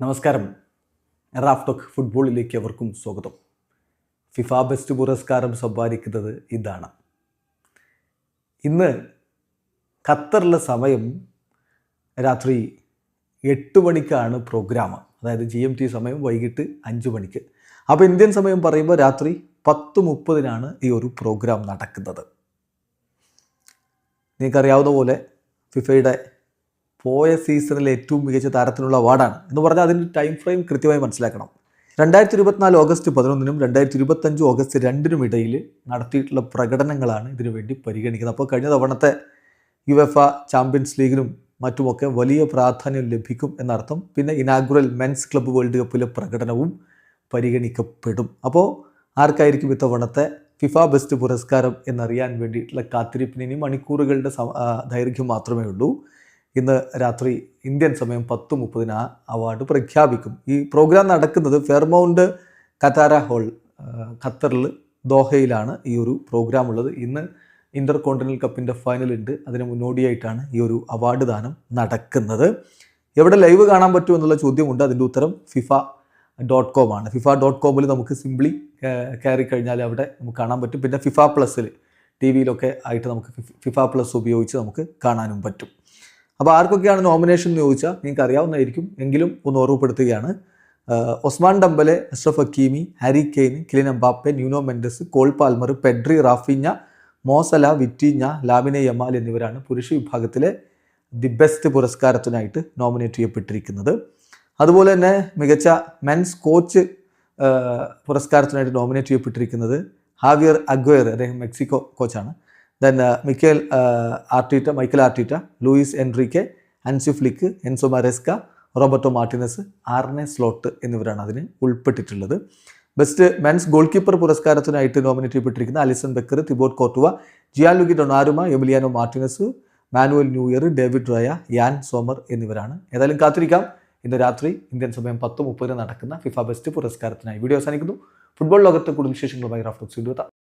നമസ്കാരം. റാഫ്ടോക്ക് ഫുട്ബോളിലേക്ക് അവർക്കും സ്വാഗതം. ഫിഫ ബെസ്റ്റ് പുരസ്കാരം സമ്പാദിക്കുന്നത് ഇതാണ്. ഇന്ന് ഖത്തറിലെ സമയം രാത്രി എട്ട് മണിക്കാണ് പ്രോഗ്രാം അതായത് ജി എം ടി സമയം വൈകിട്ട് അഞ്ച് മണിക്ക്. അപ്പോൾ ഇന്ത്യൻ സമയം പറയുമ്പോൾ രാത്രി പത്ത് മുപ്പതിനാണ് ഈ ഒരു പ്രോഗ്രാം നടക്കുന്നത്. നിങ്ങൾക്കറിയാവുന്ന പോലെ ഫിഫയുടെ പോയ സീസണിലെ ഏറ്റവും മികച്ച താരത്തിനുള്ള അവാർഡാണ്. എന്ന് പറഞ്ഞാൽ അതിന്റെ ടൈം ഫ്രെയിം കൃത്യമായി മനസ്സിലാക്കണം. രണ്ടായിരത്തി ഇരുപത്തിനാല് ഓഗസ്റ്റ് പതിനൊന്നിനും രണ്ടായിരത്തി ഇരുപത്തഞ്ച് ഓഗസ്റ്റ് രണ്ടിനും ഇടയിൽ നടത്തിയിട്ടുള്ള പ്രകടനങ്ങളാണ് ഇതിനു വേണ്ടി പരിഗണിക്കുന്നത്. അപ്പോൾ കഴിഞ്ഞ തവണത്തെ യു എഫ് ചാമ്പ്യൻസ് ലീഗിനും മറ്റുമൊക്കെ വലിയ പ്രാധാന്യം ലഭിക്കും എന്നർത്ഥം. പിന്നെ ഇനാഗുറൽ മെൻസ് ക്ലബ്ബ് വേൾഡ് കപ്പിലെ പ്രകടനവും പരിഗണിക്കപ്പെടും. അപ്പോൾ ആർക്കായിരിക്കും ഇത്തവണത്തെ ഫിഫ ബെസ്റ്റ് പുരസ്കാരം എന്നറിയാൻ വേണ്ടിയിട്ടുള്ള കാത്തിരിപ്പിന് ഇനി മണിക്കൂറുകളുടെ ദൈർഘ്യം മാത്രമേ ഉള്ളൂ. ഇന്ന് രാത്രി ഇന്ത്യൻ സമയം പത്ത് മുപ്പതിന് ആ അവാർഡ് പ്രഖ്യാപിക്കും. ഈ പ്രോഗ്രാം നടക്കുന്നത് ഫെർമൗണ്ട് കത്താര ഹോൾ ഖത്തറിൽ ദോഹയിലാണ് ഈ ഒരു പ്രോഗ്രാം ഉള്ളത്. ഇന്ന് ഇന്റർ കോണ്ടിനൽ കപ്പിന്റെ ഫൈനൽ ഉണ്ട്. അതിന് മുന്നോടിയായിട്ടാണ് ഈ ഒരു അവാർഡ് ദാനം നടക്കുന്നത്. എവിടെ ലൈവ് കാണാൻ പറ്റും എന്നുള്ള ചോദ്യമുണ്ട്. അതിന്റെ ഉത്തരം ഫിഫ ഡോട്ട് കോം ആണ്. ഫിഫ ഡോട്ട് കോമിൽ നമുക്ക് സിംപ്ലി കയറി കഴിഞ്ഞാൽ അവിടെ നമുക്ക് കാണാൻ പറ്റും. പിന്നെ ഫിഫ പ്ലസ്സിൽ ടി വിയിലൊക്കെ ആയിട്ട് നമുക്ക് ഫിഫ പ്ലസ് ഉപയോഗിച്ച് നമുക്ക് കാണാനും പറ്റും. അപ്പോൾ ആർക്കൊക്കെയാണ് നോമിനേഷൻ എന്ന് ചോദിച്ചാൽ നിങ്ങൾക്ക് അറിയാവുന്നതായിരിക്കും. എങ്കിലും ഒന്ന് ഓർമ്മപ്പെടുത്തുകയാണ്. Ousmane Dembele Achraf Hakimi Harry Kane Kylian Mbappe Nuno Mendes Cole Palmer Pedri Raphinha Musiala Vitinha Lamine Yamal എന്നിവരാണ് പുരുഷ വിഭാഗത്തിലെ ദി ബെസ്റ്റ് പുരസ്കാരത്തിനായിട്ട് നോമിനേറ്റ് ചെയ്യപ്പെട്ടിരിക്കുന്നത്. അതുപോലെ തന്നെ മികച്ച മെൻസ് കോച്ച് പുരസ്കാരത്തിനായിട്ട് നോമിനേറ്റ് ചെയ്യപ്പെട്ടിരിക്കുന്നത് ഹാവിയർ അഗ്വയർ അദ്ദേഹം Mexico കോച്ചാണ് then Mikel Arteta Michael Arteta Luis Enrique Hansi Flick Enzo Maresca Roberto Martinez Arne Slot എന്നിവരാണ് അതിന് ഉൾപ്പെട്ടിട്ടുള്ളത്. ബെസ്റ്റ് മെൻസ് ഗോൾ കീപ്പർ പുരസ്കാരത്തിനായിട്ട് nominate ചെയ്യപ്പെട്ടിരിക്കുന്ന Alisson Becker Thibaut Courtois Gianluigi Donnarumma Emiliano Martinez Manuel Neuer David Raya Yann Sommer എന്നിവരാണ്. ഏതായാലും കാത്തിരിക്കാം. ഇന്ന് രാത്രി Indian സമയം പത്ത് മുപ്പതിന് നടക്കുന്ന ഫിഫ ബെസ്റ്റ് പുരസ്കാരത്തിനായി. വീഡിയോ അവസാനിക്കുന്നു. ഫുട്ബോൾ ലോകത്തെ കൂടുതൽ വിശേഷങ്ങളുമായി റാഫ്റ്റോക്സ്